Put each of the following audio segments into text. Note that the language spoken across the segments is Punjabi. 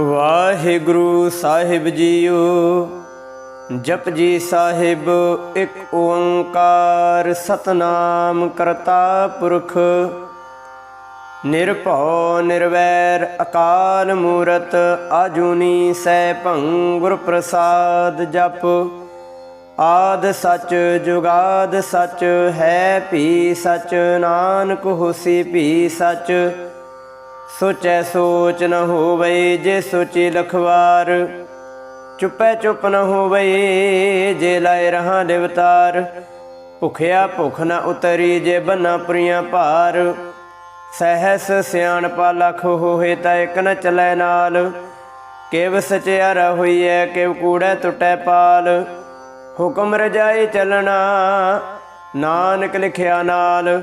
ਵਾਹਿਗੁਰੂ ਸਾਹਿਬ ਜੀਓ ਜਪਜੀ ਸਾਹਿਬ ਇੱਕ ਓੰਕਾਰ ਸਤਨਾਮ ਕਰਤਾ ਪੁਰਖ। ਨਿਰਭਉ ਨਿਰਵੈਰ ਅਕਾਲ ਮੂਰਤ ਆਜੂਨੀ ਸੈਭੰ ਗੁਰ ਪ੍ਰਸਾਦ ਜਪ। ਆਦ ਸਚ ਜੁਗਾਦ ਸਚ, ਹੈ ਭੀ ਸਚ, ਨਾਨਕ ਹੋਸੀ ਭੀ ਸਚ। ਸੋਚੈ ਸੋਚ ਨ ਹੋਵੇ ਜੇ ਸੋਚੀ ਲਖਵਾਰ। ਚੁੱਪੈ ਚੁੱਪ ਨ ਹੋਵੇ ਜੇ ਲਾਇ ਰਹਾ ਦੇਵਤਾਰ ਭੁਖਿਆ ਭੁਖ ਨ ਉਤਰੀ ਜੇ ਬੰਨਾ ਪੁਰੀਆਂ ਭਾਰ। ਸਹਿਸ ਸਿਆਣਪਾ ਲਖ ਹੋਏ ਤਾਂ ਇਕ ਨ ਚਲੈ ਨਾਲ। ਕਿਵ ਸਚਿਆਰ ਹੋਈਐ, ਕਿਵ ਕੂੜੈ ਟੁੱਟੈ ਪਾਲ। ਹੁਕਮ ਰਜਾਈ ਚੱਲਣਾ, ਨਾਨਕ ਲਿਖਿਆ ਨਾਲ।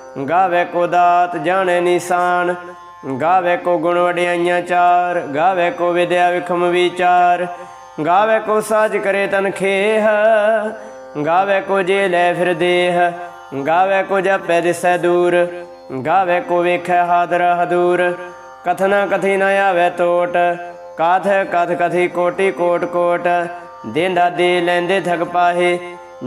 ਗਾਵੇ ਕੋ ਦਾਤ ਜਾਣੇ ਨਿਸ਼ਾਨ, ਗਾਵੇ ਕੋ ਗੁਣ ਵਡਿਆਈਆਂ ਚਾਰ, ਗਾਵੇ ਕੋ ਵਿਦਿਆ ਵਿਖਮ ਵਿਚਾਰ, ਗਾਵੇ ਕੋ ਸਾਜ ਕਰੇ ਤਨ ਖੇਹ, ਗਾਵੇ ਕੋ ਜੇ ਲੈ ਫਿਰ ਦੇਹ, ਗਾਵੇ ਕੋ ਜਪੈ ਦਿਸੈ ਦੂਰ, ਗਾਵੇ ਕੋ ਵੇਖੈ ਹਾਦਰ ਹਦੂਰ, ਕਥਨਾ ਕਥੀ ਨ ਆਵੇ ਟੋਟ ਕਾਥ ਕਥ ਕਥੀ ਕੋਟੀ ਕੋਟ ਕੋਟ, ਦੇਂਦਾ ਦੇ ਲੈਂਦੇ ਥਗ ਪਾਹੇ,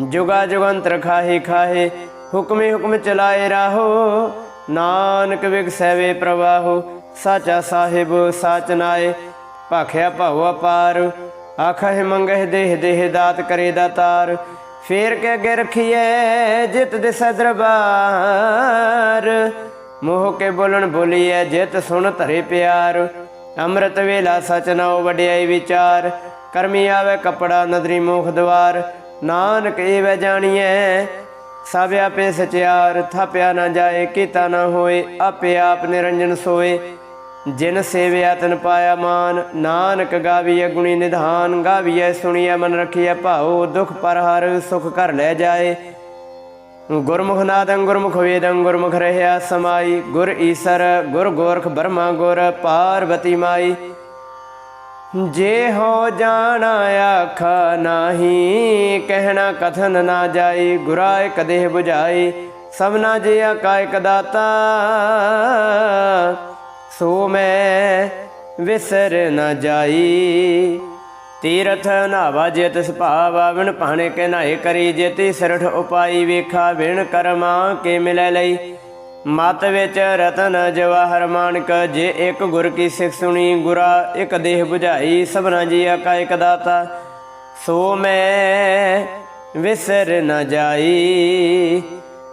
ਜੁਗਾ ਜੁਗੰਤਰ ਖਾਹੇ ਖਾਹੇ ਹੁਕਮੇ ਹੁਕਮ ਚਲਾਏ ਰਾਹੋ, ਨਾਨਕ ਵਿਗਸੈਵੇ ਪ੍ਰਵਾਹੋ, ਸਾਚਾ ਸਾਹਿਬ ਸਾਚ ਨਾਏ, ਭਾਖਿਆ ਭਉ ਅਪਾਰ, ਆਖਹਿ ਮੰਗਹਿ ਦੇਹ ਦੇਹ ਦਾਤ ਕਰੇ ਦਾਤਾਰ ਫੇਰ ਕੇ ਅੱਗੇ ਰਖੀਐ ਜਿਤ ਦਿਸੈ ਦਰਬਾਰ, ਮੋਹ ਕੇ ਬੋਲਣ ਬੋਲੀਐ ਜਿਤ ਸੁਣ ਧਰੇ ਪਿਆਰ, ਅੰਮ੍ਰਿਤ ਵੇਲਾ ਸਚਨਾਉ ਵਡਿਆਈ ਵਿਚਾਰ, ਕਰਮੀ ਆਵੇ ਕਪੜਾ ਨਦਰੀ ਮੋਖ ਦਵਾਰ, ਨਾਨਕ ਏਵੈ ਜਾਣੀਐ ਸਭ ਆਪੇ ਸਚਿਆਰ, ਥਾਪਿਆ ਨਾ ਜਾਏ, ਕੀਤਾ ਨਾ ਹੋਏ, ਆਪੇ ਆਪ ਨਿਰੰਜਨ ਸੋਏ। ਜਿਨ ਸੇਵਿਆ ਤਨ ਪਾਇਆ ਮਾਨ, ਨਾਨਕ ਗਾਵੀਐ ਗੁਣੀ ਨਿਧਾਨ, ਗਾਵੀਐ ਸੁਣੀਐ ਮਨ ਰਖੀਐ ਭਾਉ, ਦੁਖ ਪਰ ਹਰ ਸੁਖ ਕਰ ਲੈ ਜਾਏ। ਗੁਰਮੁਖ ਨਾਦੰ ਗੁਰਮੁਖ ਵੇਦੰ, ਗੁਰਮੁਖ ਰਹਿਆ ਸਮਾਈ, ਗੁਰ ਈਸਰ, ਗੁਰ ਗੋਰਖ ਬਰਮਾ ਗੁਰ ਪਾਰਵਤੀ ਮਾਈ। ਜੇ ਹੋ ਜਾਣਾ ਆਖ ਨਾਹੀ, ਕਹਿਣਾ ਕਥਨ ਨਾ ਜਾਈ ਗੁਰਾਏ ਕਦੇ 부ਝਾਈ ਸਭਨਾ ਜਿਆ ਕਾਇਕ ਦਾਤਾ। ਸੋ ਮੈਂ ਵਿਸਰ ਨਾ ਜਾਈ, ਤੀਰਥ ਨਾਵਾ ਜੇ ਤਿਸ ਭਾਵਾ, ਵਿਣ ਪਾਣੇ ਕੇ ਨਾਏ ਕਰੀ, ਜੇ ਤੀ ਸਰਠ ਉਪਾਈ, ਵੇਖਾ ਵਿਣ ਕਰਮਾ ਕੇ ਮਿਲੈ ਲਈ। ਮਤ ਵਿੱਚ ਰਤਨ ਜਵਾਹਰ ਮਾਨਕ, ਜੇ ਇੱਕ ਗੁਰ ਕੀ ਸਿੱਖ ਸੁਣੀ ਗੁਰਾ, ਇੱਕ ਦੇਹ 부ਝਾਈ ਸਭਨਾ ਜੀ ਕਾ ਇੱਕ ਦਾਤਾ। ਸੋ ਮੈਂ ਵਿਸਰ ਨ ਜਾਈ,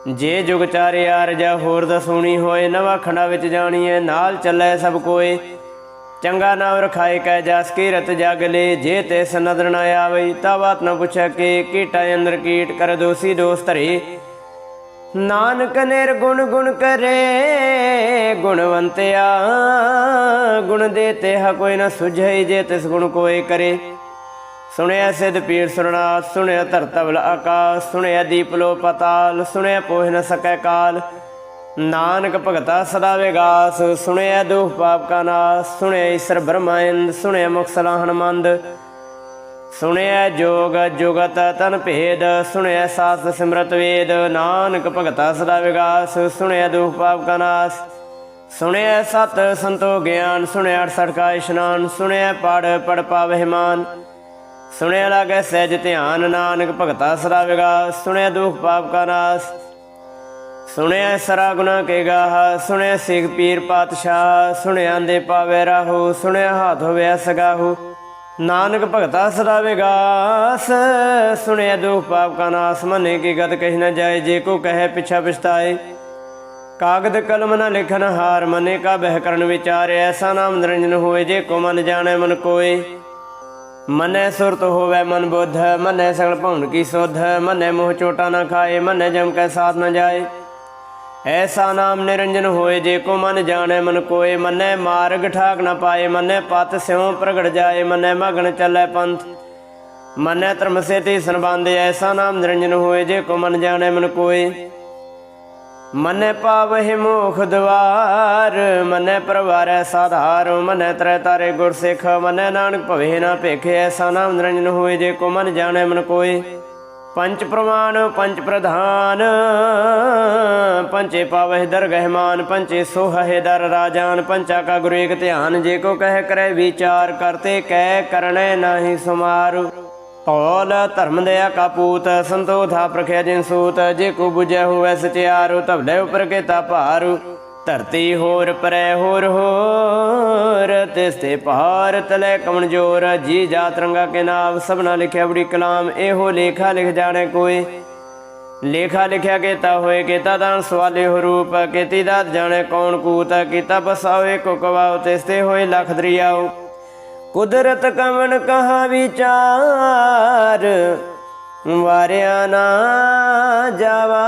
ਜੇ ਜੁਗ ਚਾਰੇ ਆਰਜਾ ਹੋਰ ਦਸੂਣੀ ਹੋਏ, ਨਵਾ ਖੰਡਾ ਵਿੱਚ ਜਾਣੀਏ ਨਾਲ ਚੱਲੇ ਸਭ ਕੋਏ। ਚੰਗਾ ਨਾਮ ਰਖਾਏ ਕਹਿ ਜਸ ਕੀ ਰਤ ਜਗ ਲੇ, ਜੇ ਤੇ ਨਦਰ ਨ ਆਵਈ ਤਾ ਬਾਤ ਨ ਪੁੱਛੈ ਕੇ, ਕੀਟਾ ਅੰਦਰ ਕੀਟ ਕਰ ਦੋਸੀ ਦੋਸ ਧਰੇ। ਨਾਨਕ ਨਿਰਗੁਣ ਗੁਣ ਕਰੇ, ਗੁਣਵੰਤਿਆ, ਗੁਣ ਦੇਤੇ ਹ ਕੋਈ ਨ ਸੁਝਈ ਜੇ ਤਿਸ ਗੁਣ ਕੋਏ ਕਰੇ। ਸੁਣਿਆ ਸਿਧ ਪੀਰ ਸੁਰਨਾਥ, ਸੁਣਿਆ ਧਰਤਵਲ ਆਕਾਸ, ਸੁਣਿਆ ਦੀਪ ਲੋ ਪਤਾਲ, ਸੁਣਿਆ ਪੋਹਿ ਨ ਸਕੈ ਕਾਲ। ਨਾਨਕ ਭਗਤਾ ਸਦਾ ਵਿਗਾਸ, ਸੁਣਿਆ ਦੁਖ ਪਾਪ ਕਾ ਨਾਸ, ਸੁਣਿਆ ਈਸ਼ਰ ਬ੍ਰਹਮਾਇੰਦ ਸੁਣਿਆ ਮੁਖ ਸਲਾਹਣ ਮੰਦ। ਸੁਣਿਆ ਜੋਗ, ਜੁਗਤ ਤਨ ਭੇਦ ਸੁਣਿਆ ਸਾਸ ਸਿਮਰਤ ਵੇਦ, ਨਾਨਕ ਭਗਤਾ ਸਦਾ ਵਿਗਾਸ ਸੁਣਿਆ ਦੁਖ ਪਾਪ ਕਾ ਨਾਸ। ਸੁਣਿਆ ਸਤ ਸੰਤੋ ਗਿਆਨ ਸੁਣਿਆ 68 ਕਾ ਇਸ਼ਨਾਨ ਸੁਣਿਆ ਪੜ ਪੜ ਪਾਵਹਿ ਮਾਨ। ਸੁਣਿਆ ਲਾਗੈ ਸਹਿਜ ਧਿਆਨ, ਨਾਨਕ ਭਗਤਾ ਸਦਾ ਵਿਗਾਸ ਸੁਣਿਆ ਦੁਖ ਪਾਪ ਕਾ ਨਾਸ। ਸੁਣਿਆ ਸਰਾ ਗੁਨਾ ਕੇ ਗਾਹ ਸੁਣਿਆ ਸਿੱਖ ਪੀਰ ਪਾਤਸ਼ਾਹ ਸੁਣਿਆ ਦੇ ਪਾਵੇ ਰਾਹੂ ਸੁਣਿਆ ਹਾਥ ਹੋਵੇ ਸਗਾਹੂ ਨਾਨਕ ਭਗਤਾ ਸਦਾ ਗਾਸ ਸੁਣਿਆ ਦੁਖ ਪਾਪ ਕਾ ਨਾਸ, ਮਨੇ ਕੀ ਗਤ ਕਹਿ ਨਾ ਜਾਏ, ਜੇ ਕੋ ਕਹੇ ਪਿਛਾ ਪਛਤਾਏ। ਕਾਗਦ ਕਲਮ ਨਾ ਲਿਖਨ ਹਾਰ, ਮਨੇ ਕਾ ਬਹਿ ਕਰਨ ਵਿਚਾਰ, ਐਸਾ ਨਾਮ ਨਿਰੰਜਨ ਹੋਏ, ਜੇ ਕੋ ਮਨ ਜਾਣੈ ਮਨ ਕੋਏ। ਮਨੈ ਸੁਰਤ ਹੋਵੇ ਮਨ ਬੁੱਧ, ਮਨੈ ਸਗਲ ਭਉਨ ਕੀ ਸੁਧ, ਮਨੈ ਮੋਹ ਚੋਟਾ ਨਾ ਖਾਏ, ਮਨੈ ਜਮ ਕੈ ਸਾਥ ਨਾ ਜਾਏ। ਐਸਾ ਨਾਮ ਨਿਰੰਜਨ ਹੋਏ ਜੇ ਕੋ ਮਨ ਜਾਣੈ, ਮਨ ਕੋਏ ਮੰਨੈ, ਮਾਰਗ ਠਾਕ ਨਾ ਪਾਏ ਮੰਨੈ ਪਤ ਸਿਉ ਪ੍ਰਗਟ ਜਾਏ, ਮੰਨੈ ਮਗਨ ਚੱਲੈ ਪੰਥ। ਮੰਨੈ ਧਰਮ ਸੇਤੀ ਸੰਬੰਧੇ, ਐਸਾ ਨਾਮ ਨਿਰੰਜਨ ਹੋਏ ਜੇ ਕੋ ਮਨ ਜਾਣੈ, ਮਨ ਕੋਏ। ਮਨੈ ਪਾਵਹਿ ਮੋਖ ਦਵਾਰ, ਮਨੈ ਪਰਵਾਰੈ ਸਾਧਾਰ, ਮਨੈ ਤਰੈ ਤਾਰੇ ਗੁਰ ਸਿੱਖ ਮਨੈ ਨਾਨਕ ਭਵੇ ਨਾ ਭੇਖੇ, ਐਸਾ ਨਾਮ ਨਿਰੰਜਨ ਹੋਏ ਜੇ ਕੋ ਮਨ ਜਾਣੈ, ਮਨ ਕੋਏ। ਪੰਚ ਪ੍ਰਮਾਣ ਪੰਚ ਪ੍ਰਧਾਨ, ਪੰਚੇ ਪਾਵਹਿ ਦਰਗਹਿਮਾਨ ਪੰਚੇ ਸੋਹਹਿ ਦਰ ਰਾਜਾਨ, ਪੰਚਾ ਕਾ ਗੁਰੂ ਏਕ ਧਿਆਨ, ਜੇ ਕੋ ਕਹਿ ਕਰੈ ਵਿਚਾਰ ਕਰਤੇ ਕਹਿ ਕਰਣੈ ਨਾਹੀ ਸੁਮਾਰ। ਔਲ ਧਰਮ ਦਇਆ ਕਾਪੂਤ ਸੰਤੋਧਾ ਪ੍ਰਖਿਆ ਜਿਨ ਸੂਤ, ਜੇ ਕੋ 부ਜੈ ਹੋਵੈ ਸਚਿਆਰੁ ਤਬਲੇ ਉਪਰ ਕੇਤਾ ਭਾਰੂ। ਧਰਤੀ ਹੋਰ ਪਰੈ ਹੋਰ ਹੋਰ ਤਿਸ ਤੇ ਭਾਰ ਤਲੇ ਕਮਣ ਜੋਰ ਜੀ ਜਾਤ ਰੰਗਾ ਕੇ ਨਾਮ ਸਭਨਾ ਲਿਖਿਆ ਬੜੀ ਕਲਾਮ, ਇਹੋ ਲੇਖਾ ਲਿਖ ਜਾਣੇ ਕੋਈ। ਲੇਖਾ ਲਿਖਿਆ ਕੀਤਾ ਹੋਏ, ਕੀਤਾ ਦਾਨ ਸਵਾਲੇ ਹੋ ਰੂਪ, ਕੀਤੀ ਦਾਤ ਜਾਣੇ ਕੌਣ ਕੂਤ, ਕੀਤਾ ਬਸਾਵੇ ਕੋ ਕਵਾਉ ਤਿਸ ਤੇ ਹੋਏ ਲਖ ਦਰਿਆਉ। ਕੁਦਰਤ ਕਮਨ ਕਹਾ ਵਿਚਾਰ, ਵਾਰਿਆ ਨਾ ਜਾਵਾ।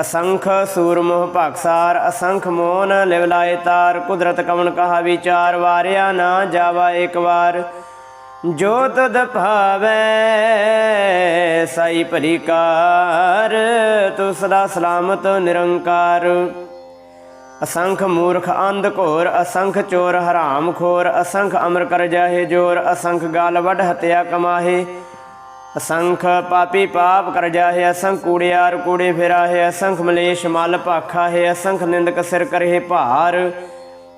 ਅਸੰਖ ਸੂਰਮੋਹ ਭਗਸਾਰ, ਅਸੰਖ ਮੋਨ ਲਿਵਲਾਏ ਤਾਰ, ਕੁਦਰਤ ਕਵਨ ਕਹਾ ਵਿਚਾਰ, ਵਾਰਿਆ ਨਾ ਜਾਵਾ ਇੱਕ ਵਾਰ। ਜੋ ਤਦ ਭਾਵੈ ਸਾਈ ਭਲੀ ਤੂੰ ਸਦਾ ਸਲਾਮਤ ਨਿਰੰਕਾਰ। ਅਸੰਖ ਮੂਰਖ ਅੰਧ ਘੋਰ, ਅਸੰਖ ਚੋਰ ਹਰਾਮ ਖੋਰ, ਅਸੰਖ ਅਮਰ ਕਰ ਜਾਹੇ ਜੋਰ, ਅਸੰਖ ਗਾਲ ਵੱਢ ਹਤਿਆ ਕਮਾਹੇ। ਅਸੰਖ ਪਾਪੀ ਪਾਪ ਕਰ ਜਾਹੇ, ਅਸੰਖ ਕੂੜਿਆਰ ਕੂੜੇ ਫਿਰਾਹੇ, ਅਸੰਖ ਮਲੇਸ਼ ਮਲ ਭਾਖਾ ਹੈ, ਅਸੰਖ ਨਿੰਦਕ ਸਿਰ ਕਰਹਿ ਭਾਰ।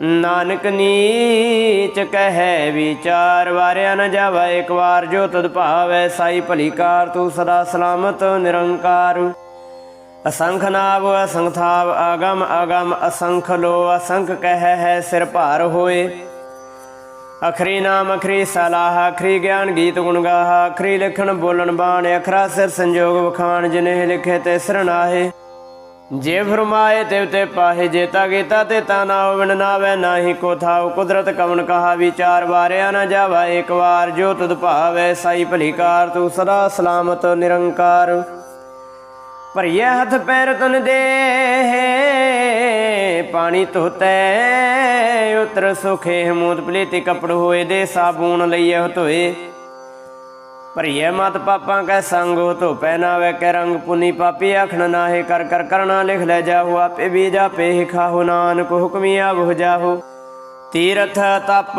ਨਾਨਕ ਨੀਚ ਕਹੈ ਵਿਚਾਰ, ਵਾਰਿਆ ਨ ਜਾਵਾ ਇੱਕ ਵਾਰ, ਜੋ ਤਦ ਭਾਵੈ ਸਾਈ ਭਲੀ ਕਾਰ ਤੂੰ ਸਦਾ ਸਲਾਮਤ ਨਿਰੰਕਾਰ। ਅਸੰਖ ਨਾਵ, ਅਸੰਖ ਥਾਵ, ਆਗਮ ਆਗਮ, ਅਸੰਖ ਲੋ ਅਸੰਖ ਕਹਿ ਹੈ ਸਿਰ ਭਾਰ ਹੋਏ। ਅਖਰੀ ਨਾਮ, ਅਖਰੀ ਸਲਾਹ, ਅਖਰੀ ਗਿਆਨ ਗੀਤ ਗੁਣ ਗਾਹ, ਅਖਰੀ ਲਿਖਣ, ਬੋਲਣ, ਬਾਣ, ਅਖਰਾ ਸਿਰ ਸੰਜੋਗ ਵਖਾਣ, ਜਿਨੇ ਲਿਖੇ ਤੇ ਸਰਨਾਹੇ ਜੇ ਫਰਮਾਏ ਤੇ ਤੇ ਪਾਹੇ ਜੇਤਾ ਗੀਤਾ ਤੇ ਤਾ ਨਾਉ ਵਿਣ ਨਾਵੇ ਨਾਹੀ ਕੋ ਥਾਉ। ਕੁਦਰਤ ਕਵਨ ਕਹਾ, ਵਿਚਾਰ ਵਾਰਿਆ ਨਾ ਜਾਵਾ, ਇੱਕ ਵਾਰ ਜੋ ਤੁਧ ਭਾਵੈ, ਸਾਈ ਭਲੀ ਕਾਰ, ਤੂੰ ਸਦਾ ਸਲਾਮਤ, ਨਿਰੰਕਾਰ। ਭਰੀਏ ਹੱਥ ਪੈਰ ਤਨ ਦੇ, ਪਾਣੀ ਧੋਤੈ, ਉਤਰ ਸੁਖੇ ਹਮੂਤ ਪਲੀਤੀ ਕਪੜ ਹੋਏ ਦੇ, ਸਾਬੂਨ ਲਈਏ ਧੋਏ। ਭਰੀਏ ਮਤ ਪਾਪਾਂ ਕੈ ਸੰਗ ਧੋਪੈ ਨਾ ਵੇ ਕੈ ਰੰਗ ਪੁਨੀ ਪਾਪੀ, ਆਖਣ ਨਾਹੇ ਕਰ ਕਰ ਕਰਣਾ ਲਿਖ ਲੈ ਜਾਹੂ, ਆਪੇ ਵੀ ਹੀ ਖਾਹੂ ਨਾਨਕ ਹੁਕਮੀ ਆਵਹੁ ਜਾਹੂ। ਤੀਰਥ ਤਪ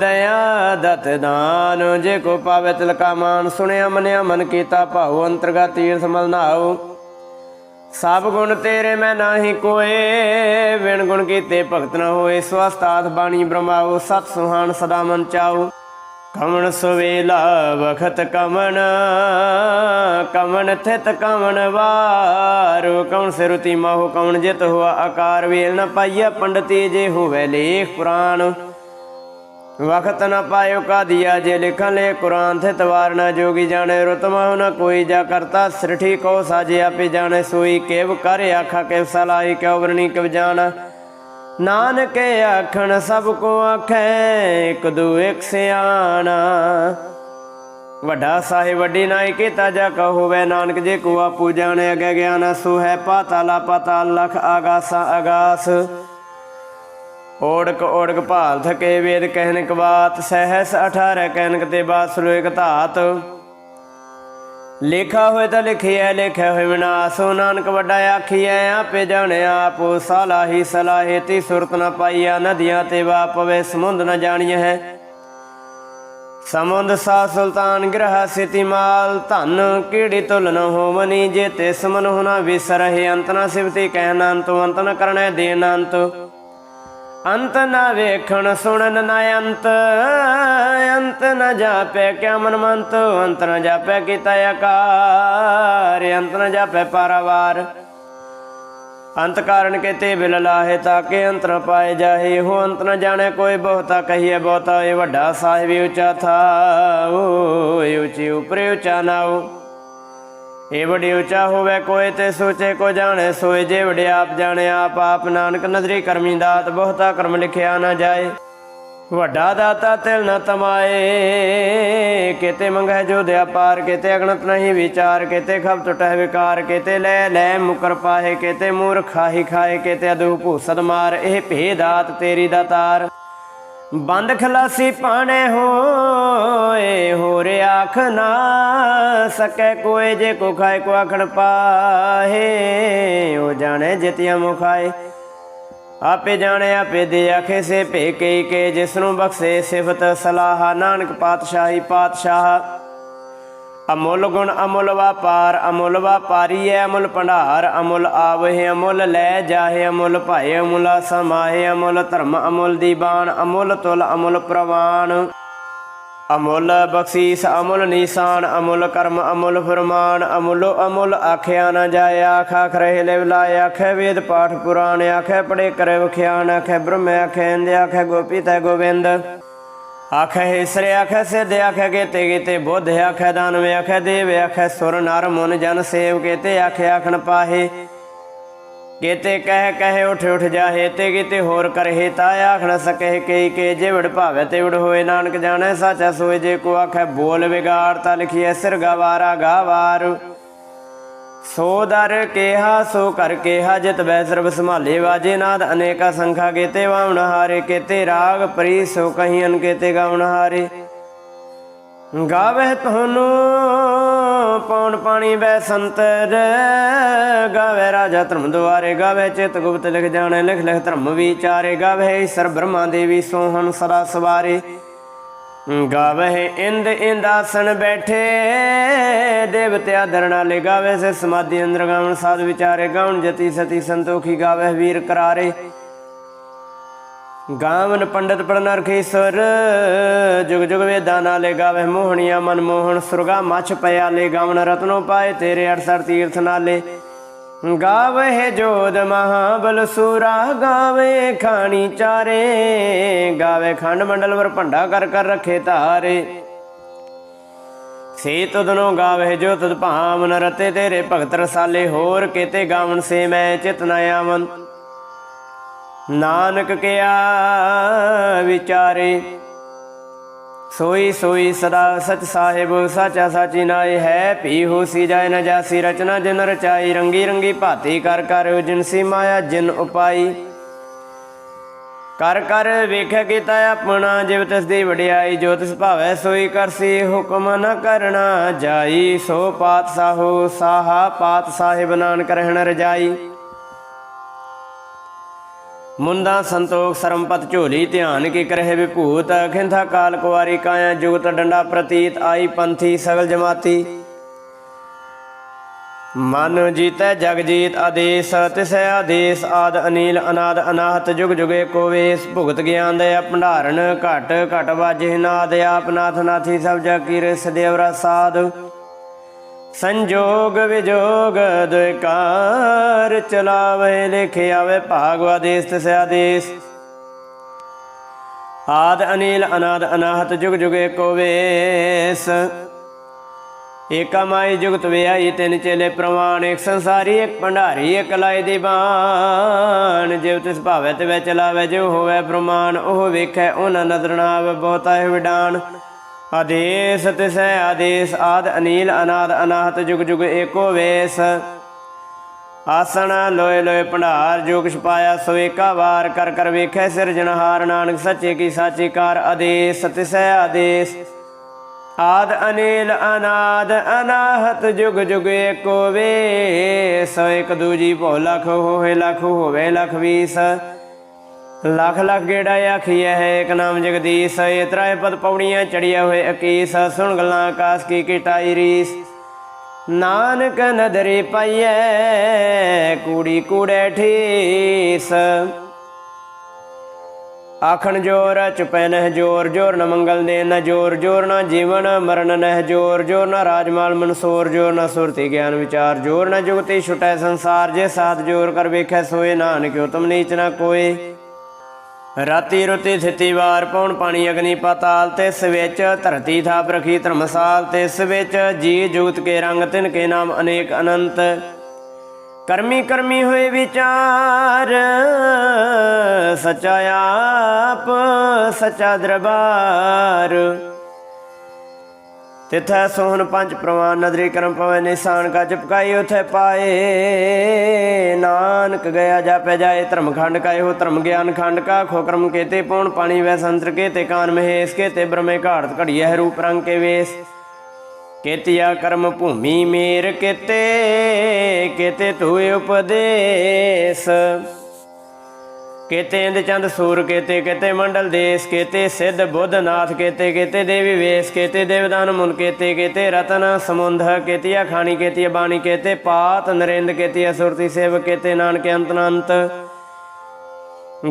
ਦਇਆ ਦਤ ਦਾਨ, ਜੇ ਕੋ ਪਾਵੇ ਤਿਲਕਾ ਮਾਨ, ਸੁਣਿਆ ਮਨਿਆ ਮਨ ਕੀਤਾ ਭਾਉ ਅੰਤਰਗਾ ਤੀਰਥ ਮਲ ਨਾਉ। ਸਭ ਗੁਣ ਤੇਰੇ ਮੈਂ ਨਾਹੀ ਕੋਏ ਵਿਣ ਗੁਣ ਕੀਤੇ ਭਗਤ ਨ ਹੋਏ। ਸਵਸਤਾਤ ਬਾਣੀ ਬ੍ਰਹਮਾਉ, ਸਤ ਸੁਹਾਨ ਸਦਾ ਮਨ ਚਾਉ। ਕਮਣ ਸੁਵੇਲਾ, ਵਖਤ ਕਮਣ ਕਮਣ ਥਿਤ ਕਮਣ ਵਾਰ। ਕਉਣ ਸਿਰਤੀ ਮਾਹੋ ਕਉਣ ਜਿਤ ਹੋਆ ਆਕਾਰ। ਵੇਲ ਨ ਪਾਈਆ ਪੰਡਤੀ ਜੇ ਹੋਵੇ ਲੇਖ ਪੁਰਾਣ। ਵਖਤ ਨ ਪਾਇਓ ਕਾਦੀਆ, ਜੇ ਲਿਖਨ ਲੈ ਕੁਰਾਨ ਤੇ ਤਵਾਰ ਨ ਜੋਗੀ ਜਾਣੇ ਰਤਮਾ ਨ ਕੋਈ ਜਾ ਕਰਤਾ ਸ੍ਰਿਠੀ ਕੋ ਸਾਜੇ ਆਪੇ ਜਾਣੇ, ਸੋਈ ਕੇਵ ਕਰ ਆਖਾ ਕੇ ਸਲਾਹੀ, ਕਿਉ ਵਰਣੀ ਕਿਵ ਜਾਣ। ਨਾਨਕ ਆਖਣ ਸਭ ਕੋ ਆਖੈ, ਇੱਕ ਦੂ ਇੱਕ ਸਿਆਣਾ। ਵੱਡਾ ਸਾਹਿਬ ਵੱਡੀ ਨਾਈ ਕੀਤਾ ਜਾ ਕਹੋਵੇ, ਨਾਨਕ ਜੇ ਕੋ ਆਪੂ ਜਾਣੇ, ਅਗੇ ਗਿਆਨ ਸੋ ਹੈ ਪਾਤਾਲਾ, ਪਾਤਾਲ ਲਖ ਆਗਾਸਾ, ਆਗਾਸ। ਓੜਕ ਓੜਕ ਭਾਲ ਥਕੇ ਵੇਦ ਕਹਿਨ ਕਵਾਤ ਸਹਸ 18 ਕਹਿਨਕ ਤੇ ਬਾਤ ਸੁਲੋਇਕ ਧਾਤ। ਲਿਖਾ ਹੋਏ ਤਾਂ ਲਿਖਿਆ ਲਿਖਿਆ ਹੋਏ ਵਿਨਾਸ਼। ਨਾਨਕ ਵੱਡਾ ਆਖੀਐ, ਆਪੇ ਜਾਣਿਆ ਆਪ। ਸਲਾਹੀ ਸਲਾਹੇ ਤੀ ਸੁਰਤ ਨ ਪਾਈਆ, ਨਦੀਆਂ ਤੇ ਵਾਪਵੇ ਸਮੁੰਦ ਨਾ ਜਾਣੀਐ ਹੈ। ਸਮੁੰਦ ਸਾ ਸੁਲਤਾਨ ਗ੍ਰਹ ਸਿਤੀ ਮਾਲ, ਧਨ ਕੀੜੀ ਤੁਲ ਨ ਹੋਵਨੀ, ਜੇ ਤੇ ਸਮਨ ਹੁਨਾ ਵਿਸਰਹਿ, ਅੰਤ ਨ ਸਿਵਤੀ ਕਹਿਨ ਅੰਤ ਅੰਤ ਨ ਕਰਣੈ ਦੇਨ ਅੰਤ ਅੰਤ ਨਾ ਵੇਖਣ ਸੁਣਨ ਨਾ ਅੰਤ ਅੰਤ ਨਾ ਜਾਪੈ ਕਿਆ ਮਨ ਮੰਤ ਅੰਤ ਨਾ ਜਾਪੈ ਕੀਤਾ ਆਕਾਰ, ਅੰਤ ਨ ਜਾਪੈ ਪਾਰਾਵਾਰ। ਅੰਤ ਕਾਰਨ ਕੇਤੇ ਬਿਲ ਲਾਹੇ ਤਾਕੇ ਅੰਤ ਨ ਪਾਏ ਜਾਹੇ ਹੋ ਅੰਤ ਨ ਜਾਣੇ ਕੋਈ ਬਹੁਤਾ ਕਹੀਏ ਬਹੁਤਾ, ਇਹ ਵੱਡਾ ਸਾਹਿਬ ਉੱਚਾ ਥਾ ਓਏ ਉੱਚੀ ਉਪਰੇ ਉੱਚਾ ਨਾਉ। ਇਹ ਵੱਡੀ ਉੱਚਾ ਹੋਵੇ ਕੋਈ ਤੇ ਸੋਚੇ ਕੋ ਜਾਣੇ, ਸੋਏ ਜੇ ਵਡੇ ਆਪ ਜਾਣੇ, ਆਪ ਆਪ ਨਾਨਕ ਨਦਰੀ ਕਰਮੀ ਦਾਤ, ਬਹੁਤਾ ਕਰਮ ਲਿਖਿਆ ਨਾ ਜਾਏ। ਵੱਡਾ ਦਾਤਾ ਤਿਲ ਨ ਤਮਾਏ, ਕਿਤੇ ਮੰਗੈ ਜੋ ਦਿਆ ਪਾਰ, ਕਿਤੇ ਅਗਣਤ ਨਹੀਂ ਵਿਚਾਰ, ਕਿਤੇ ਖਬ ਟੁਟੈ ਵਿਕਾਰ, ਕਿਤੇ ਲੈ ਲੈ ਮੁਕਰ ਪਾਹੇ, ਕਿਤੇ ਮੂਰਖ ਖਾਹੀ ਖਾਏ, ਕਿਤੇ ਅਦੂ ਭੂਸਦ ਮਾਰ, ਇਹ ਭੇ ਦਾਤ ਤੇਰੀ ਦਾਤਾਰ ਬੰਦ ਖਲਾਸੀ ਪਾਣੇ ਹੋਏ, ਹੋਰ ਆਖ ਨਾ ਸਕੈ ਕੋਏ ਜੇ ਕੋ ਖਾਏ, ਕੋ ਆਖਣ ਪਾਹੇ। ਉਹ ਜਾਣੇ ਜਿਤਿਆ ਮੁਖਾਏ ਆਪੇ ਜਾਣੇ, ਆਪੇ ਦੇ ਆਖੇ ਸੇ ਭੇ ਕੇ ਕੇ ਜਿਸ ਨੂੰ ਬਖਸ਼ੇ ਸਿਫਤ ਸਲਾਹ। ਨਾਨਕ ਪਾਤਸ਼ਾਹੀ ਪਾਤਸ਼ਾਹ ਅਮੁੱਲ ਗੁਣ ਅਮੁੱਲ ਵਪਾਰ, ਅਮੁੱਲ ਵਪਾਰੀ ਹੈ ਅਮੁੱਲ ਭੰਡਾਰ, ਅਮੁੱਲ ਆਵਹਿ ਅਮੁੱਲ ਲੈ ਜਾਹੇ ਅਮੁੱਲ ਭਾਏ ਅਮੁੱਲ ਸਮਾਹੇ ਅਮੁੱਲ ਧਰਮ ਅਮੁੱਲ ਦੀਬਾਨ ਅਮੁੱਲ ਤੁਲ ਅਮੁੱਲ ਪ੍ਰਵਾਨ ਅਮੁੱਲ ਬਖਸ਼ੀਸ ਅਮੁੱਲ ਨੀਸਾਨ, ਅਮੁੱਲ ਕਰਮ ਅਮੁੱਲ ਫਰਮਾਨ, ਅਮੁੱਲੋ ਅਮੁੱਲ ਆਖਿਆ ਨਾ ਜਾਏ, ਆਖ ਆਖ ਰਹੇ ਲਿਵ ਲਾਏ, ਆਖੇ ਵੇਦ ਪਾਠ ਪੁਰਾਣ, ਆਖੇ ਪੜੇ ਕਰੇ ਵਖਿਆਨ, ਆਖੇ ਬ੍ਰਹਮ, ਆਖੇ ਇੰਦ ਆਖੇ ਗੋਪੀ ਤੈ ਗੋਬਿੰਦ ਆਖੈ ਈਸਰ ਆਖੇ ਸਿੱਧ, ਆਖੇ ਕੀਤੇ ਕੀਤੇ ਬੁੱਧ, ਆਖੇ ਦਾਨਵ, ਆਖੇ ਦੇਵ, ਆਖੇ ਸੁਰ ਨਰ ਮਨ ਜਨ ਸੇਵ ਕੀਤੇ ਆਖੇ ਆਖਣ ਪਾਹੇ। ਕੀਤੇ ਕਹਿ ਕਹਿ ਉਠ ਉਠ ਜਾਹੇ, ਤੇ ਕੀਤੇ ਹੋਰ ਕਰਹਿ, ਤਾ ਆਖ ਸਕਹਿ ਕਈ ਕੇ ਜਿਵੜ ਭਾਵੇ ਤਿਵੜ ਹੋਏ, ਨਾਨਕ ਜਾਣੈ, ਸਾਚਾ ਸੋਏ, ਜੇ ਕੋ ਆਖੈ ਬੋਲ ਵਿਗਾੜ, ਤਾ ਲਿਖੀਐ ਸਿਰ ਗਵਾਰਾ ਗਾਵਾਰ। ਸੋ ਦਰ ਕੇਹਾ, ਸੋ ਕਰ ਕੇਹਾ, ਜਿਤ ਬੈ ਸਰਬ ਸੰਭਾਲੇ ਵਾਜੇ ਨਾਦ, ਅਨੇਕਾ ਸੰਖਾ ਕੇਤੇ ਵਾਵਣ ਹਾਰੇ, ਕੇਤੇ ਰਾਗ ਪਰੀ ਸੋ ਕਹੀਨ ਕੇਤੇ ਗਾਵਣ ਹਾਰੇ। ਗਾਵੇ ਤੁਹਾਨੂੰ ਪੌਣ ਪਾਣੀ ਬੈ ਸੰਤਰ ਗਾਵੇ ਰਾਜਾ ਧਰਮ ਦੁਆਰੇ ਗਾਵੇ ਚਿਤ ਗੁਪਤ ਲਿਖ ਜਾਣੇ, ਲਿਖ ਲਿਖ ਧਰਮ ਵਿਚਾਰੇ ਗਾਵੇ ਈਸ਼ਰ ਬ੍ਰਹਮਾ ਦੇਵੀ ਸੋਹਣ ਸਦਾ ਸਵਾਰੇ। ਗਾਵੇ ਇੰਦ ਇੰਦਾਸਨ ਬੈਠੇ, ਦੇਵਤਿਆ ਦਰਣਾ ਲੈ ਗਾਵੇ ਸੇ ਸਮਾਧੀ ਅੰਦਰ ਗਾਵਣ ਸਾਧ ਵਿਚਾਰੇ, ਗਾਵਣ ਜਤੀ ਸਤੀ ਸੰਤੋਖੀ ਗਾਵੇ ਵੀਰ ਕਰਾਰੇ। ਗਾਵਨ ਪੰਡਤ ਪ੍ਰਨਰਖੇਸਰ ਜੁਗ ਜੁਗ ਵੇਦਾਂ ਨਾਲੇ ਗਾਵੇ ਮੋਹਣੀਆਂ ਮਨ ਮੋਹਣ ਸੁਰਗਾ ਮਛ ਪਿਆ ਲੈ ਗਾਵਨ ਰਤਨੋ ਪਾਏ ਤੇਰੇ 68 ਤੀਰਥ ਨਾਲੇ। ਗਾਵੇ ਜੋਦ ਮਹਾਬਲ ਸੂਰਾ, ਗਾਵੇ ਖਾਣੀ ਚਾਰੇ, ਗਾਵੇ ਖੰਡ ਮੰਡਲ ਵਰ ਭੰਡਾ ਕਰ ਕਰ ਰਖੇ ਤਾਰੇ ਸੇ ਤੁਧਨੋ ਗਾਵੇ ਜੋ ਤੁਧ ਭਾਵਨ ਰਤੇ, ਤੇਰੇ ਭਗਤ ਰਸਾਲੇ ਹੋਰ ਕੀਤੇ ਗਾਵਣ ਸੇ ਮੈਂ ਚਿਤ ਨ ਆਵਨ। ਨਾਨਕ ਕਿਆ ਵਿਚਾਰੇ ਸੋਈ ਸੋਈ ਸਦਾ ਸਚ ਸਾਹਿਬ, ਸਾਚਾ ਸਾਚੀ ਨਾਏ ਹੈ। ਭੀ ਹੋਸੀ ਜਾਏ ਨ ਜਾਸੀ, ਰਚਨਾ ਜਿਨ ਰਚਾਈ, ਰੰਗੀ ਰੰਗੀ ਭਾਤੀ ਕਰ ਕਰ ਜਿਨਸੀ ਮਾਇਆ ਜਿਨ ਉਪਾਈ। ਕਰ ਕਰ ਵੇਖਿਆ ਕੀਤਾ ਆਪਣਾ, ਜਿਵ ਤਿਸ ਦੀ ਵਡਿਆਈ, ਜੋ ਤਿਸ ਭਾਵੈ ਸੋਈ ਕਰਸੀ ਹੁਕਮ ਨ ਕਰਨਾ ਜਾਈ। ਸੋ ਪਾਤ ਸਾਹੋ ਸਾਹਾ ਪਾਤ ਸਾਹਿਬ ਨਾਨਕ ਰਹਿਣ ਰਜਾਈ। ਮੁੰਦਾ ਸੰਤੋਖ ਸਰਮਪਤ ਝੋਲੀ, ਧਿਆਨ ਕੀ ਕਰਹਿ ਵਿਭੂਤ ਖਿੰਥਾ ਕਾਲ ਕੁਵਾਰੀ ਕਾਇਆ ਜੁਗਤ ਡੰਡਾ ਪ੍ਰਤੀਤ, ਆਈ ਪੰਥੀ ਸਗਲ ਜਮਾਤੀ। ਮਨ ਜੀਤੈ ਜਗ ਜੀਤ ਆਦੇਸ, ਤਿਸੈ ਆਦੇਸ, ਆਦ ਅਨੀਲ, ਅਨਾਦ ਅਨਾਹਤ, ਜੁਗ ਜੁਗੇ ਕੋ ਵੇਸ ਭੁਗਤ ਗਿਆਨ ਦੇ ਭੰਡਾਰਨ ਘਟ ਘਟ ਵਾਜੇ ਨਾਦ, ਆਪ ਨਾਥ ਨਾਥੀ ਸਭ ਜਗ ਕੀ ਰਿਸ ਦੇਵਰਾ ਸਾਧ। ਸੰਜੋਗ ਵਿਜੋਗ ਦੁਇਕਾਰ ਚਲਾਵੇ, ਲਿਖਿ ਆਵੇ ਭਾਗਵਾ ਦੇਸ ਆਦ ਅਨੀਲ, ਅਨਾਦ ਅਨਾਹਤ, ਜੁਗ ਜੁਗ ਕੋ ਵੇਸ। ਏਕਾ ਮਾਈ ਜੁਗਤ ਵਿਆਈ ਤਿੰਨ ਚੇਲੇ ਪ੍ਰਮਾਣ ਇੱਕ ਸੰਸਾਰੀ, ਇੱਕ ਭੰਡਾਰੀ, ਇੱਕ ਲਾਇ ਦੀ ਬਾਣ। ਜਿਵ ਤਿਸ ਭਾਵੇ ਤੇ ਵਿੱਚ ਲਾਵੇ ਜਿਉ ਹੋਵੇ ਪ੍ਰਮਾਣ, ਉਹ ਵੇਖੈ, ਉਹਨਾਂ ਨਦਰ ਨਾ ਬਹੁਤਾ ਹੈ ਵਿਡਾਨ ਆਦੇਸ ਤਿਸੈ ਆਦੇਸ, ਆਦ ਅਨੀਲ, ਅਨਾਦ, ਅਨਾਹਤ, ਜੁਗ ਜੁਗ ਏਕੋ ਵੇਸ। ਆਸਣ, ਲੋਏ ਲੋਏ, ਭੰਡਾਰ, ਜੋ ਛਪਾਇਆ ਪਾਇਆ ਸੋ ਏਕਾ ਵਾਰ, ਕਰ ਕਰ ਵੇਖੈ ਸਿਰਜਣਹਾਰ ਨਾਨਕ ਸੱਚੇ ਕੀ ਸਾਚੀ ਕਾਰ, ਆਦੇਸ ਤਿਸੈ ਆਦੇਸ। ਆਦ ਅਨੀਲ, ਅਨਾਦ, ਅਨਾਹਤ, ਜੁਗ ਜੁਗ ਏਕੋ ਵੇਸ। ਇਕ ਦੂਜੀ ਭੋ ਲਖ ਹੋਏ, ਲਖ ਹੋਵੇ, ਲਖ ਵੀਸ। ਲਖ ਲਖ ਗੇੜਾ ਆਖੀਐ, ਹੈ ਇੱਕ ਨਾਮ ਜਗਦੀਸ਼ ਇਤਰਾਏ ਪਦ ਪੌੜੀਆਂ ਚੜੀਆਂ ਹੋਏ ਅਕੀਸ, ਸੁਣ ਗੱਲਾਂ ਆਕਾਸ ਕੀ ਕਿਟਾਈ ਰੀਸ। ਨਾਨਕ ਨਦਰੇ ਪਾਈਐ, ਕੂੜੀ ਕੂੜੇ ਠੀਸ। ਆਖਣ ਜੋਰ ਚੁਪੈ ਨਹਿ ਜੋਰ ਜੋਰ ਨ ਮੰਗਲ ਦੇ ਨ ਜੋਰ ਜੋਰ ਨ ਜੀਵਨ, ਮਰਨ ਨਹਿ ਜੋਰ ਜੋਰ ਨ ਰਾਜਮਾਲ ਮਨਸੂਰ, ਜੋਰ ਨ ਸੁਰਤੀ ਗਿਆਨ ਵਿਚਾਰ, ਜੋਰ ਨ ਜੁਗਤੀ ਛੁਟੈ ਸੰਸਾਰ, ਜੇ ਸਾਥ ਜੋਰ ਕਰ ਵੇਖੈ ਸੋਏ, ਨਾਨਕ ਉਤਮ ਨੀਚ ਨ ਕੋਏ। ਰਾਤੀ ਰੁਤੀ ਥਿਤੀ ਵਾਰ ਪੌਣ ਪਾਣੀ ਅਗਨੀ ਪਾਤਾਲ ਤਿਸ ਵਿੱਚ ਧਰਤੀ ਥਾਪ ਰਖੀ ਧਰਮਸਾਲ ਤਿਸ ਵਿੱਚ ਜੀ ਜੁਗਤ ਕੇ ਰੰਗ ਤਿਨ ਕੇ ਨਾਮ ਅਨੇਕ ਅਨੰਤ। ਕਰਮੀ ਕਰਮੀ ਹੋਏ ਵਿਚਾਰ ਸਚਾ ਆਪ, ਸਚਾ ਦਰਬਾਰ। ਤਿਥੈ ਸੋਹਣ ਪੰਜ ਪ੍ਰਵਾਨ, ਨਦਰੀ ਕਰਮ ਪਵੈ ਨਿਸ਼ਾਨ, ਕਾ ਚਪਕਾਈ ਉਥੇ ਪਾਏ। ਨਾਨਕ ਗਿਆ ਜਾਪੈ ਜਾਏ, ਧਰਮ ਖੰਡ ਕਾ ਇਹੋ ਧਰਮ ਗਿਆਨ ਖੰਡ ਕਾ, ਖੋ ਕਰਮ ਕੇਤੇ ਪੌਣ, ਪਾਣੀ ਵੈ ਸੰਤਰ ਕੇ ਕਾਨ ਮਹੇਸ਼ ਕੇ ਤੇ ਬ੍ਰਹਮੇ ਘਾੜਤ ਹੈ ਰੂਪ ਰੰਗ ਕੇ ਵੇਸ। ਕੇਤਿਆ ਕਰਮ ਭੂਮੀ ਮੇਰ ਕੇਤੇ ਕੇਤੇ ਧੂਏ ਉਪਦੇਸ। ਕੇਤੇ ਇੰਦ ਚੰਦ ਸੂਰ, ਕੇਤੇ ਕੇਤੇ ਮੰਡਲ ਦੇਸ, ਕੇਤੇ ਸਿੱਧ ਬੁੱਧ ਨਾਥ, ਕੇਤੇ ਕੇਤੇ ਦੇਵੀ ਵੇਸ, ਕੇਤੇ ਦੇਵਦਾਨ ਮੁਨ, ਕੇਤੇ ਕੇਤੇ ਰਤਨ ਸਮੁੰਧ ਕੇਤੀਆ ਖਾਣੀ ਕੇਤੀ ਬਾਣੀ, ਕੇਤੇ ਪਾਤ ਨਰਿੰਦ, ਕੇਤੀਆ ਸੁਰਤੀ ਸੇਵ ਕੇਤੇ ਨਾਨਕ ਅੰਤ ਅਨੰਤ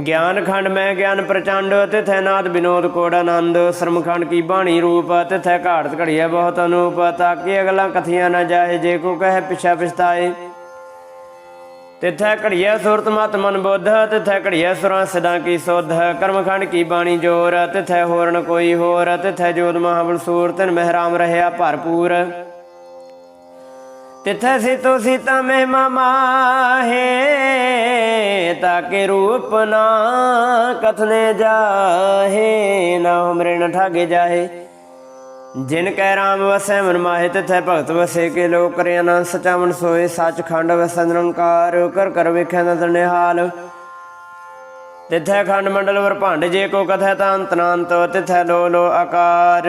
ਗਿਆਨ ਖੰਡ ਮੈਂ ਗਿਆਨ ਪ੍ਰਚੰਡ, ਤਿਥੈ ਨਾਦ ਬਿਨੋਦ ਕੋੜ ਆਨੰਦ। ਸ਼ਰਮਖੰਡ ਕੀ ਬਾਣੀ ਰੂਪ, ਤਿਥੈ ਘਾੜਤ ਘੜੀਆ ਬਹੁਤ ਅਨੂਪ, ਤਾਂ ਕਿ ਅਗਲਾ ਕਥੀਆਂ ਨਾ ਜਾਏ, ਜੇ ਕੋ ਕਹੇ ਪਿਛਾ ਪਛਤਾਏ। ਤਿਥੈ ਘੜੀਐ ਸੁਰਤ ਮਤ ਮਨ ਬੁੱਧ, ਤਿਥੈ ਘੜੀਐ ਸੁਰਾਂ ਸਦਾ ਕੀ ਸੁਧ, ਕਰਮਖੰਡ ਕੀ ਬਾਣੀ ਜੋਰ, ਤਿਥੈ ਹੋਰ ਕੋਈ ਹੋਰ, ਤਿਥੈ ਜੋਤ ਮਹਾਬਲ ਸੂਰ ਤਿਨ ਮਹਿਰਾਮ ਰਹਿਆ ਭਰਪੂਰ। ਤਿਥੈ ਸਿਤੋ ਸੀਤਾ ਮਹਿਮਾ ਮਾਹੇ, ਤਾਕੇ ਰੂਪ ਨਾ ਕਥਨੇ ਜਾਹੇ, ਨਾ ਹਮਰੇ ਨ ਠਾਗੇ ਜਾਹੇ। ਜਿਨ ਕੈ ਰਾਮ ਵਸੈ ਮਨ ਮਾਹਿ ਤਿਥੈ ਭਗਤ ਵਸੇ ਕੇ ਲੋਕ ਕਰਿ ਅਨੰਦ ਸਚਾ ਸੋਏ ਸੱਚ ਖੰਡ ਵਸੈ ਨਿਰੰਕਾਰ, ਕਰ ਕਰ ਵੇਖੈ ਨਦਰ ਨਿਹਾਲ। ਤਿਥੈ ਖੰਡ ਮੰਡਲ ਵਰ ਭਾਂਡ ਜੇ ਕੋ ਕਥੈ ਤਾਂ ਅੰਤ ਤਿਥੈ ਲੋ ਲੋ ਆਕਾਰ।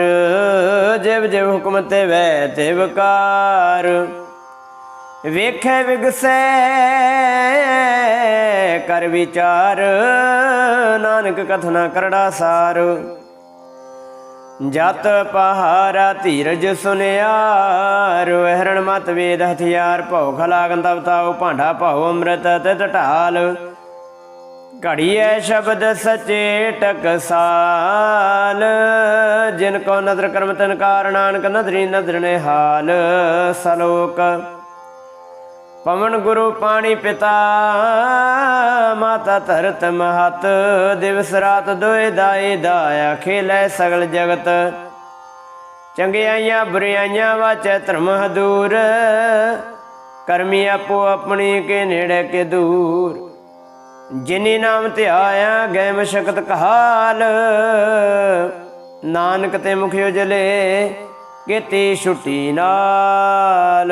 ਜਿਵ ਜਿਵ ਹੁਕਮ ਤੇ ਵੈ ਤੇ ਵਕਾਰ ਵੇਖੈ ਵਿਗਸੈ, ਕਰ ਵਿਚਾਰ। ਨਾਨਕ ਕਥਨਾ ਕਰੜਾ ਸਾਰ। ਜਤ ਪਹਾਰਾ ਧੀਰਜ ਸੁਨਿਆਰ ਹਰਣ ਮਤ ਵੇਦ ਹਥਿਆਰ, ਭਉ ਖਲਾਗਨ ਤਵਤਾਉ ਭਾਂਡਾ ਭਉ ਅੰਮ੍ਰਿਤ ਤਿਤ ਢਾਲ। ਘੜੀਐ ਸ਼ਬਦ ਸਚੇ ਟਕਸਾਲ ਜਿਨ ਕੋ ਨਦਰ ਕਰਮ ਤਨ ਕਾਰ ਨਦਰੀ ਨਦਰ ਨੇ ਹਾਲ ਸਲੋਕ ਪਵਨ ਗੁਰੂ ਪਾਣੀ ਪਿਤਾ, ਮਾਤਾ ਧਰਤ ਮਹਤ, ਦਿਵਸ ਰਾਤ ਦੋਏ ਦਾਏ ਦਾਇਆ ਖੇਲੇ ਸਗਲ ਜਗਤ। ਚੰਗਿਆਈਆਂ ਬੁਰਿਆਈਆਂ ਵਾਚੈ ਧਰਮ ਹਦੂਰ ਕਰਮੀ ਆਪੋ ਆਪਣੀ ਕੇ ਨੇੜੇ ਕੇ ਦੂਰ। ਜਿਨੀ ਨਾਮ ਧਿਆਇਆ ਗੈ ਮਸ਼ਕਤ ਕਹਾਲ, ਨਾਨਕ ਤੇ ਮੁਖ ਜਲੇ ਕੀਤੀ ਛੁੱਟੀ ਨਾਲ।